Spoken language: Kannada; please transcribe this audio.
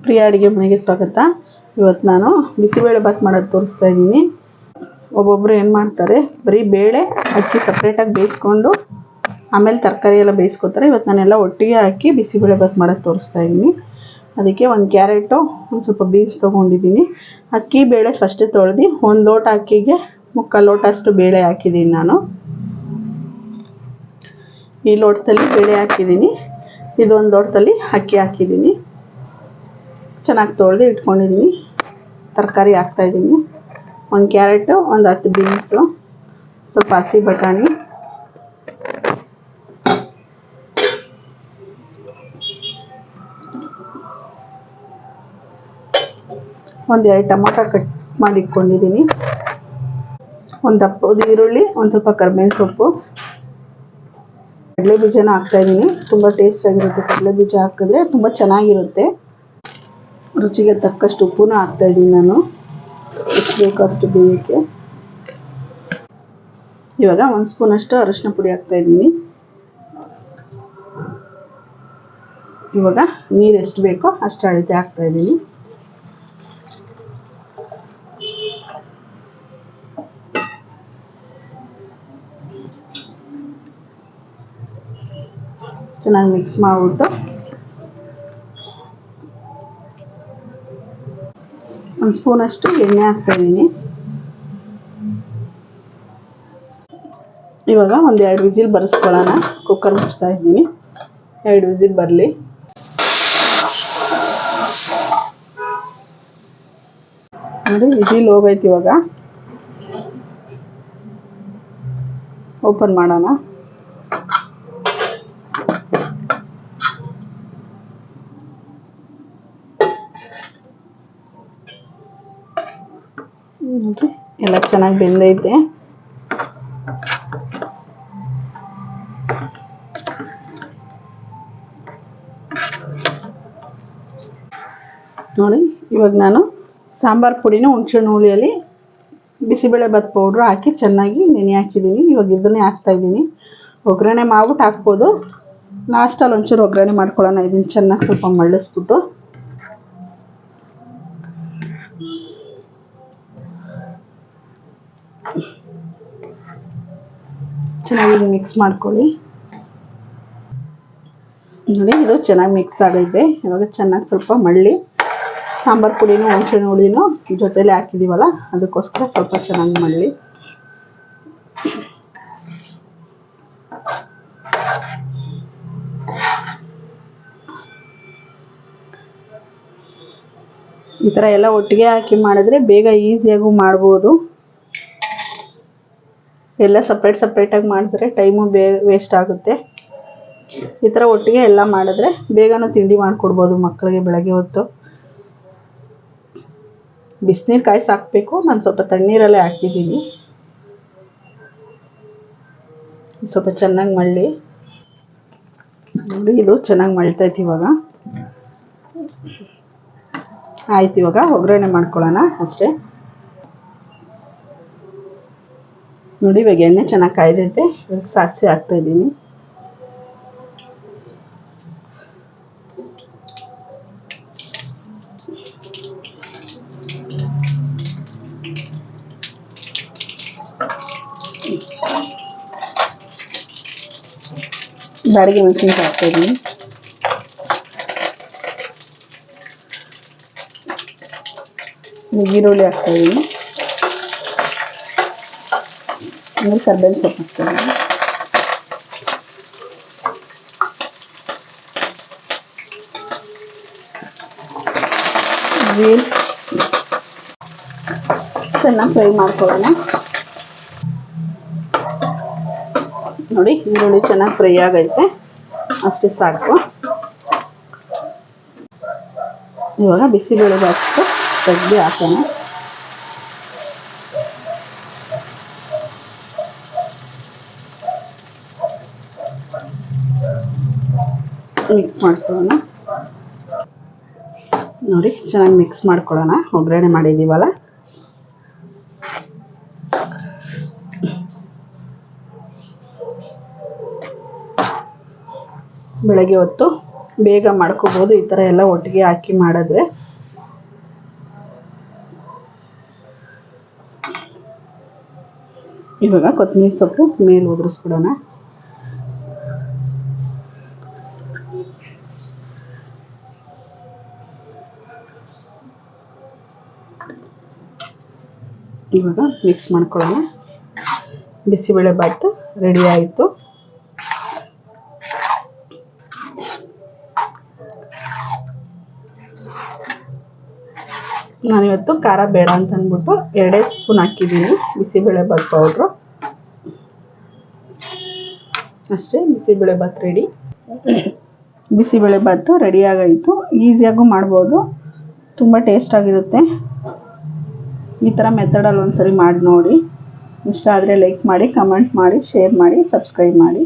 ಪ್ರಿಯ ಅಡುಗೆ ಮನೆಗೆ ಸ್ವಾಗತ. ಇವತ್ತು ನಾನು ಬಿಸಿಬೇಳೆ ಭಾತ್ ಮಾಡೋದು ತೋರಿಸ್ತಾ ಇದ್ದೀನಿ. ಒಬ್ಬೊಬ್ಬರು ಏನು ಮಾಡ್ತಾರೆ, ಬರೀ ಬೇಳೆ, ಅಕ್ಕಿ ಸಪ್ರೇಟಾಗಿ ಬೇಯಿಸ್ಕೊಂಡು, ಆಮೇಲೆ ತರಕಾರಿ ಎಲ್ಲ ಬೇಯಿಸ್ಕೊತಾರೆ. ಇವತ್ತು ನಾನೆಲ್ಲ ಒಟ್ಟಿಗೆ ಹಾಕಿ ಬಿಸಿಬೇಳೆ ಭಾತ್ ಮಾಡೋದು ತೋರಿಸ್ತಾ ಇದ್ದೀನಿ. ಅದಕ್ಕೆ ಒಂದು ಕ್ಯಾರೆಟು, ಒಂದು ಸ್ವಲ್ಪ ಬೀನ್ಸ್ ತೊಗೊಂಡಿದ್ದೀನಿ. ಅಕ್ಕಿ, ಬೇಳೆ ಫಸ್ಟೇ ತೊಳೆದು, ಒಂದು ಲೋಟ ಅಕ್ಕಿಗೆ ಮುಕ್ಕಾಲು ಲೋಟ ಅಷ್ಟು ಬೇಳೆ ಹಾಕಿದ್ದೀನಿ ನಾನು. ಈ ಲೋಟದಲ್ಲಿ ಬೇಳೆ ಹಾಕಿದ್ದೀನಿ ಇದೊಂದು ಲೋಟದಲ್ಲಿ ಅಕ್ಕಿ ಹಾಕಿದ್ದೀನಿ ಚೆನ್ನಾಗಿ ತೊಳೆದು ಇಟ್ಕೊಂಡಿದ್ದೀನಿ ತರಕಾರಿ ಹಾಕ್ತಾಯಿದ್ದೀನಿ ಒಂದು ಕ್ಯಾರೆಟು, ಒಂದು ಹತ್ತು ಬೀನ್ಸು, ಸ್ವಲ್ಪ ಹಸಿ ಬಟಾಣಿ. ಒಂದೆರಡು ಟೊಮೊಟೊ ಕಟ್ ಮಾಡಿ ಇಟ್ಕೊಂಡಿದ್ದೀನಿ ಒಂದು ದಪ್ಪದ ಈರುಳ್ಳಿ, ಒಂದು ಸ್ವಲ್ಪ ಕರಿಬೇವಿನ ಸೊಪ್ಪು. ಕಡಲೆ ಬೀಜನ ಹಾಕ್ತಾಯಿದ್ದೀನಿ ತುಂಬ ಟೇಸ್ಟಾಗಿರುತ್ತೆ ಕಡಲೆ ಬೀಜ ಹಾಕಿದ್ರೆ, ತುಂಬ ಚೆನ್ನಾಗಿರುತ್ತೆ. ರುಚಿಗೆ ತಕ್ಕಷ್ಟು ಉಪ್ಪುನ ಹಾಕ್ತಾಯಿದ್ದೀನಿ ನಾನು. ಎಷ್ಟು ಬೇಕೋ ಅಷ್ಟು ಬೇಯಕ್ಕೆ. ಇವಾಗ ಒಂದು ಸ್ಪೂನಷ್ಟು ಅರಶಿನ ಪುಡಿ ಹಾಕ್ತಾಯಿದ್ದೀನಿ ಇವಾಗ ನೀರು ಎಷ್ಟು ಬೇಕೋ ಅಷ್ಟು ಅಳತೆ ಹಾಕ್ತಾಯಿದ್ದೀನಿ ಚೆನ್ನಾಗಿ ಮಿಕ್ಸ್ ಮಾಡಿಬಿಟ್ಟು ಒಂದು ಸ್ಪೂನಷ್ಟು ಎಣ್ಣೆ ಹಾಕ್ತಾಯಿದ್ದೀನಿ. ಇವಾಗ ಒಂದು ಎರಡು ವಿಜಿಲ್ ಬರೆಸ್ಕೊಳ್ಳೋಣ. ಕುಕ್ಕರ್ ಮುಚ್ತಾ ಇದ್ದೀನಿ ಎರಡು ವಿಜಿಲ್ ಬರಲಿ. ನೋಡಿ ವಿಜಿಲ್ ಹೋಗೈತೆ ಇವಾಗ. ಓಪನ್ ಮಾಡೋಣ. ನೋಡ್ರಿ ಎಲ್ಲ ಚೆನ್ನಾಗಿ ಬೆಂದೈತೆ. ನೋಡಿ, ಇವಾಗ ನಾನು ಸಾಂಬಾರು ಪುಡಿನ ಹುಣ್ಸೆಹಣ್ಣು ಹುಳಿಯಲ್ಲಿ ಬಿಸಿಬೇಳೆ ಭಾತ್ ಪೌಡ್ರು ಹಾಕಿ ಚೆನ್ನಾಗಿ ನೆನೆ ಹಾಕಿದ್ದೀನಿ. ಇವಾಗ ಇದನ್ನೇ ಹಾಕ್ತಾಯಿದ್ದೀನಿ ಒಗ್ಗರಣೆ ಮಾಡ್ಬಿಟ್ಟು ಹಾಕ್ಬೋದು. ಲಾಸ್ಟಲ್ಲಿ ಒಂಚೂರು ಒಗ್ಗರಣೆ ಮಾಡ್ಕೊಳ್ಳೋಣ. ಇದನ್ನು ಚೆನ್ನಾಗಿ ಸ್ವಲ್ಪ ಮಳ್ಳಿಸ್ಬಿಟ್ಟು ಚೆನ್ನಾಗಿ ಮಿಕ್ಸ್ ಮಾಡ್ಕೊಳ್ಳಿ. ನೋಡಿ, ಇದು ಚೆನ್ನಾಗಿ ಮಿಕ್ಸ್ ಆಗೈತೆ ಇವಾಗ ಚೆನ್ನಾಗಿ ಸ್ವಲ್ಪ ಮಳ್ಳಿ, ಸಾಂಬಾರ್ ಪುಡಿನೂ, ಹುಣಸೆಹಣ್ಣು ಹುಳಿನೂ ಜೊತೆಲಿ ಹಾಕಿದ್ದೀವಲ್ಲ ಅದಕ್ಕೋಸ್ಕರ ಸ್ವಲ್ಪ ಚೆನ್ನಾಗಿ ಮಳ್ಳಿ. ಈ ಥರ ಎಲ್ಲ ಒಟ್ಟಿಗೆ ಹಾಕಿ ಮಾಡಿದ್ರೆ ಬೇಗ ಈಸಿಯಾಗೂ ಮಾಡ್ಬೋದು. ಎಲ್ಲ ಸಪ್ರೇಟ್ ಸಪ್ರೇಟಾಗಿ ಮಾಡಿದ್ರೆ ಟೈಮು ಬೇ ವೇಸ್ಟ್ ಆಗುತ್ತೆ. ಈ ಥರ ಒಟ್ಟಿಗೆ ಎಲ್ಲ ಮಾಡಿದ್ರೆ ಬೇಗನೂ ತಿಂಡಿ ಮಾಡಿಕೊಡ್ಬೋದು ಮಕ್ಕಳಿಗೆ ಬೆಳಗ್ಗೆ ಹೊತ್ತು. ಬಿಸಿನೀರು ಕಾಯಿಸಿ ಹಾಕಬೇಕು. ನಾನು ಸ್ವಲ್ಪ ತಣ್ಣೀರಲ್ಲೇ ಹಾಕಿದ್ದೀನಿ. ಸ್ವಲ್ಪ ಚೆನ್ನಾಗಿ ಮಳ್ಳಿ. ನೋಡಿ ಇದು ಚೆನ್ನಾಗಿ ಮಳ್ತೈತೆ ಇವಾಗ. ಆಯ್ತು ಇವಾಗ ಒಗ್ಗರಣೆ ಮಾಡ್ಕೊಳ್ಳೋಣ ಅಷ್ಟೇ. ನೋಡಿ ಇವಾಗ ಎಣ್ಣೆ ಚೆನ್ನಾಗಿ ಕಾಯ್ದೈತೆ ಇವಾಗ ಸಾಸಿವೆ ಹಾಕ್ತಾಯಿದ್ದೀನಿ ಬ್ಯಾಡಿಗೆ ಮೆಣಸಿನ್ಕಾಯಿ ಹಾಕ್ತಾಯಿದ್ದೀನಿ ಈರುಳ್ಳಿ ಹಾಕ್ತಾಯಿದ್ದೀನಿ ಆಮೇಲೆ ಕರ್ಬೇವಿನ ಸೊಪ್ಪು ಹಾಕ್ತಾಯಿದ್ದೀನಿ ಜೀಲ್ ಚೆನ್ನಾಗಿ ಫ್ರೈ ಮಾಡ್ಕೊಳ್ಳೋಣ ನೋಡಿ ಈರುಳ್ಳಿ ಚೆನ್ನಾಗಿ ಫ್ರೈ ಆಗೈತೆ, ಅಷ್ಟೇ ಸಾಕು. ಇವಾಗ ಬಿಸಿಬೇಳೆ ಬಾತು ತೆಗ್ದು ಹಾಕೋಣ. ಮಿಕ್ಸ್ ಮಾಡ್ಕೊಳ್ಳೋಣ. ನೋಡಿ, ಚೆನ್ನಾಗಿ ಮಿಕ್ಸ್ ಮಾಡ್ಕೊಳ್ಳೋಣ. ಒಗ್ಗರಣೆ ಮಾಡಿದ್ದೀವಲ್ಲ? ಬೆಳಗ್ಗೆ ಹೊತ್ತು ಬೇಗ ಮಾಡ್ಕೋಬೋದು. ಈ ಥರ ಎಲ್ಲ ಒಟ್ಟಿಗೆ ಹಾಕಿ ಮಾಡಿದ್ರೆ. ಇವಾಗ ಕೊತ್ತಂಬರಿ ಸೊಪ್ಪು ಮೇಲೆ ಉದುರಿಸ್ಬಿಡೋಣ. ಇವಾಗ ಮಿಕ್ಸ್ ಮಾಡ್ಕೊಳ್ಳೋಣ. ಬಿಸಿಬೇಳೆ ಬಾತು ರೆಡಿ ಆಯಿತು. ನಾನಿವತ್ತು ಖಾರ ಬೇಡ ಅಂತ ಅಂದ್ಬಿಟ್ಟು ಎರಡೇ ಸ್ಪೂನ್ ಹಾಕಿದ್ದೀನಿ ಬಿಸಿಬೇಳೆ ಬಾತ್ ಪೌಡ್ರು ಅಷ್ಟೇ, ಬಿಸಿಬೇಳೆ ಬಾತ್ ರೆಡಿ ಬಿಸಿಬೇಳೆ ಬಾತು ರೆಡಿ ಆಗಾಯಿತು. ಈಸಿಯಾಗೂ ಮಾಡ್ಬೋದು. ತುಂಬ ಟೇಸ್ಟಾಗಿರುತ್ತೆ ಈ ಥರ ಮೆಥಡಲ್ಲಿ ಒಂದ್ಸರಿ ಮಾಡಿ ನೋಡಿ. ಇಷ್ಟ ಆದರೆ ಲೈಕ್ ಮಾಡಿ ಕಮೆಂಟ್ ಮಾಡಿ ಶೇರ್ ಮಾಡಿ ಸಬ್ಸ್ಕ್ರೈಬ್ ಮಾಡಿ.